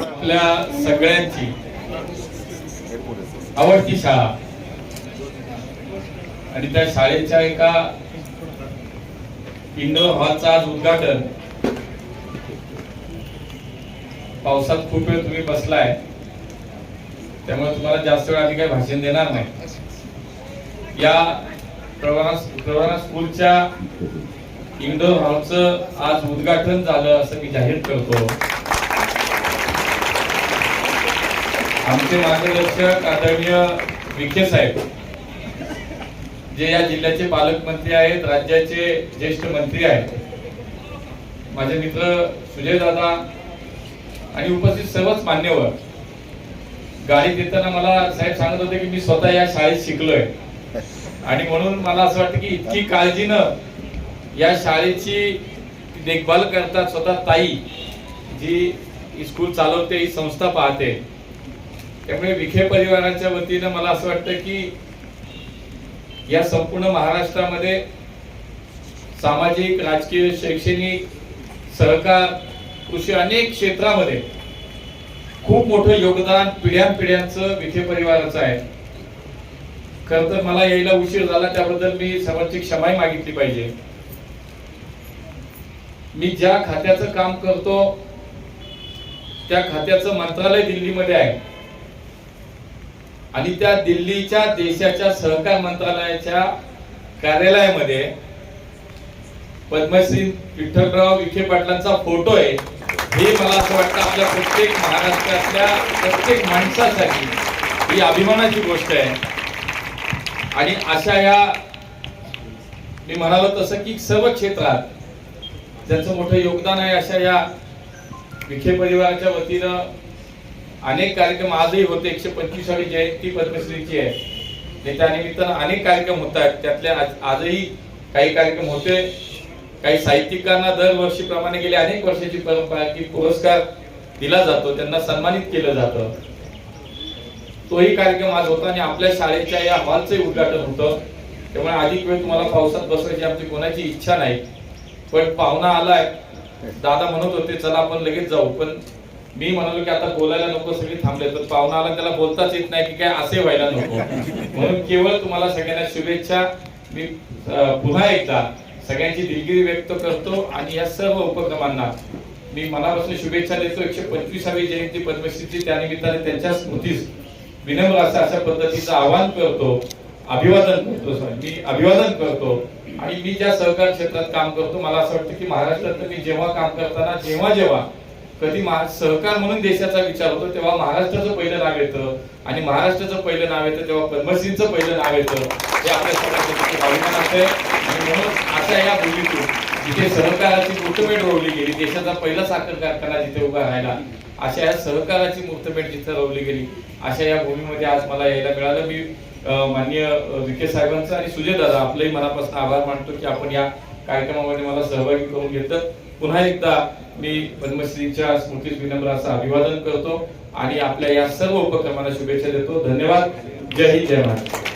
आपल्या सगळ्यांची आवडती शाळा. आणि त्या शाळेच्या एका इनोव्ह्हाचा आज उद्घाटन. पावसात खूप वेळ तुम्ही बसलाय. त्यामुळे तुम्हाला जास्त वेळ आधी काही भाषण देणार नाही. या प्रवास प्रवाहा स्कूलच्या इंडोर हॉलचं आज उद्घाटन झालं असं मी जाहीर करतो. आमचे मार्गदर्शक आदरणीय विखे साहेब जे या जिल्ह्याचे पालकमंत्री आहेत राज्याचे ज्येष्ठ मंत्री आहेत माझे मित्र सुजय दादा आणि उपस्थित सर्वच मान्यवर गाडी देताना मला साहेब सांगत होते की मी स्वतः या शाळेत शिकलोय. आणि म्हणून मला असं वाटतं की इतकी काळजीनं या शाळेची देखभाल करतात स्वतः ताई जी स्कूल चालवते ही संस्था पाहते. त्यामुळे विखे परिवाराच्या वतीनं मला असं वाटतं की या संपूर्ण महाराष्ट्रामध्ये सामाजिक राजकीय शैक्षणिक सहकार कृषी अनेक क्षेत्रामध्ये खूप मोठं योगदान पिढ्यानपिढ्यांचं विखे परिवाराचं आहे. खर तर मला यायला उशीर झाला त्याबद्दल मी सर्वांची क्षमाही मागितली पाहिजे. मी ज्या खात्याचं काम करतो त्या खात्याचं मंत्रालय दिल्लीमध्ये आहे. आणि त्या दिल्लीच्या देशाच्या सहकार मंत्रालयाच्या कार्यालयामध्ये पद्मश्री विठ्ठलराव विखे पाटलांचा फोटो आहे. हे मला असं वाटतं आपल्या प्रत्येक महाराष्ट्रातल्या प्रत्येक माणसासाठी ही अभिमानाची गोष्ट आहे. आणि अशा या मी म्हणालो तसं की सर्व क्षेत्रात ज्याचं मोठं योगदान आहे अशा या विखे परिवाराच्या वतीनं अनेक कार्यक्रम आजही होते. एकशे पंचवीसावी जयंती पद्मश्रीची आहे. आणि अनेक कार्यक्रम होत आहेत. त्यातल्या आज- आजही काही कार्यक्रम होते. काही साहित्यिकांना दरवर्षीप्रमाणे गेल्या अनेक वर्षाची परंपरा की पुरस्कार दिला जातो. त्यांना सन्मानित केलं जातं. तोही कार्यक्रम आज होता आणि आपल्या शाळेच्या या हॉलचंही उद्घाटन होतं. त्यामुळे अधिक वेळ तुम्हाला पावसात बसवायची आमची कोणाची इच्छा नाही. पण पाहुणा आलाय. दादा म्हणत होते चला आपण लगेच जाऊ. पण मी म्हणालो की आता बोलायला नको सगळी थांबले. तर पाहुणा आला त्याला बोलताच येत नाही की काय असे व्हायला नको. म्हणून केवळ तुम्हाला सगळ्यांना शुभेच्छा. मी पुन्हा एकदा सगळ्यांची दिलगिरी व्यक्त करतो आणि या सर्व उपक्रमांना मी मनापासून शुभेच्छा देतो. एकशे पंचवीसावी जयंती पद्मश्रीची त्यानिमित्ताने त्यांच्या स्मृतीस विनम्र असं अशा पद्धतीचं आवाहन करतो. अभिवादन करतो सर मी अभिवादन करतो आणि मी ज्या सहकार क्षेत्रात काम करतो मला असं वाटतं की महाराष्ट्रात मी जेव्हा काम करताना जेव्हा जेव्हा कधी सहकार म्हणून देशाचा विचार होतो तेव्हा महाराष्ट्राचं पहिलं नाव येतं आणि महाराष्ट्राचं पहिलं नाव येतं तेव्हा पद्मश्रीचं पहिलं नाव येतं. हे आपल्या सगळ्यांसाठी अभिमान आहे. आणि म्हणून अशा या भूमीतून जिथे सहकाराची मुहूर्तमेढ रोवली गेली देशाचा पहिला साखर कारखाना जिथे उभा राहिला अशा या सहकाराची मुहूर्तमेढ जिथे रोवली गेली अशा या भूमीमध्ये आज मला यायला मिळालं. मी माननीय अं, विखे साहेबांचं आणि सुजय दादा आपलंही मनापासून आभार मानतो की आपण या कार्यक्रमामध्ये मला सहभागी करून घेतलं. पुन्हा एकदा मी पद्मश्रीच्या स्मृतीस विनम्र असं अभिवादन करतो आणि आपल्या या सर्व उपक्रमाला शुभेच्छा देतो. धन्यवाद. जय हिंद जय महाराष्ट्र.